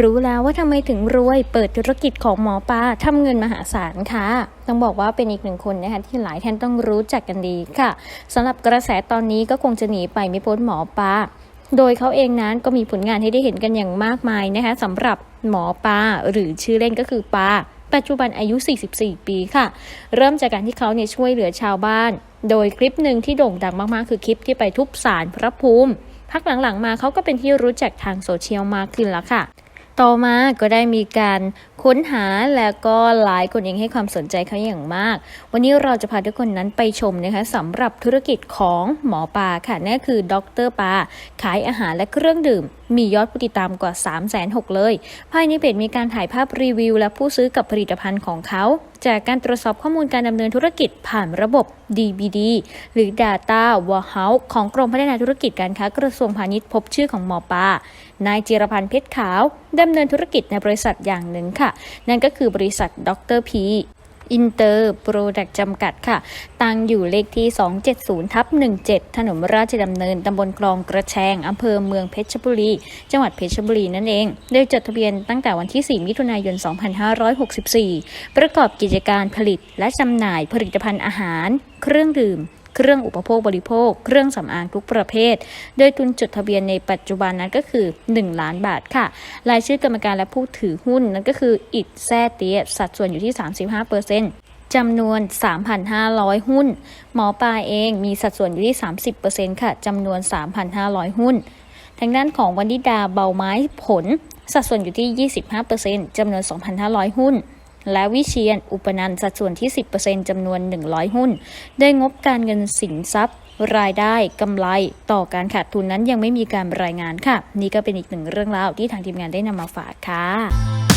รู้แล้วว่าทำไมถึงรวย เปิดธุรกิจของหมอปลาทำเงินมหาศาลค่ะ ต้องบอกว่าเป็นอีกหนึ่งคนนะคะที่หลายท่านต้องรู้จักกันดีค่ะสำหรับกระแสตอนนี้ก็คงจะหนีไปไม่พ้นหมอปลาโดยเขาเองนั้นก็มีผลงานให้ได้เห็นกันอย่างมากมายนะคะสำหรับหมอปลาหรือชื่อเล่นก็คือปลาปัจจุบันอายุ 44 ปีค่ะ เริ่มจากการที่เขาเนี่ยช่วยเหลือชาวบ้าน โดยคลิปหนึ่งที่โด่งดังมากๆ คือคลิปที่ไปทุบศาลพระภูมิ พักหลังๆมาเขาก็เป็นที่รู้จักทางโซเชียลมากขึ้นแล้วค่ะ ต่อมาก็ได้มีการ ค้นหาแล้วก็หลายคนเองให้ความสนใจเขาอย่างมาก วันนี้เราจะพาทุกคนนั้นไปชมนะคะสำหรับธุรกิจของหมอปลาค่ะนั่นคือดรปลาขายอาหารและเครื่องดื่ม มียอดผู้ติดตามกว่า 3 6 0 0 0เลย ภายในเพจมีการถ่ายภาพรีวิว และผู้ซื้อกับผลิตภัณฑ์ของเขา จากการตรวจสอบข้อมูลการดำเนินธุรกิจผ่านระบบ DBD หรือ Data Warehouse ของกรมพัฒนาธุรกิจการค้ากระทรวงพาณิชย์พบชื่อของหมอปลานายจิรพันธ์เพชรขาวดำเนินธุรกิจในบริษัทอย่างหนึ่งค่ะนั่นก็คือบริษัทดรพีอินเตอร์โปรดักต์จำกัดค่ะ ตั้งอยู่เลขที่ 270ทับ17 ถนนราชดำเนิน ตำบลคลองกระแชง อำเภอเมืองเพชรบุรี จังหวัดเพชรบุรีนั่นเองโดยจดทะเบียนตั้งแต่วันที่ 4 มิถุนายน 2564 ประกอบกิจการผลิตและจำหน่ายผลิตภัณฑ์อาหาร เครื่องดื่ม เครื่องอุปโภคบริโภค เครื่องสำอางทุกประเภท โดยทุนจดทะเบียนในปัจจุบันนั้นก็คือ 1 ล้านบาทค่ะ รายชื่อกรรมการและผู้ถือหุ้นนั่นก็คืออิดแซ่เตียสัดส่วนอยู่ที่ 35%จำนวน 3,500 หุ้น หมอปลาเองมีสัดส่วนอยู่ที่ 30%ค่ะ จำนวน 3,500 หุ้น ทางด้านของวันดิดาเบาไม้ผล สัดส่วนอยู่ที่ 25%จำนวน 2,500 หุ้น และวิเชียนอุปนันสัดส่วนที่ 10%จำนวน 100 หุ้น โดยงบการเงินสินทรัพย์ รายได้กำไรต่อการขาดทุนนั้นยังไม่มีการรายงานค่ะ นี่ก็เป็นอีกหนึ่งเรื่องราวที่ทางทีมงานได้นำมาฝากค่ะ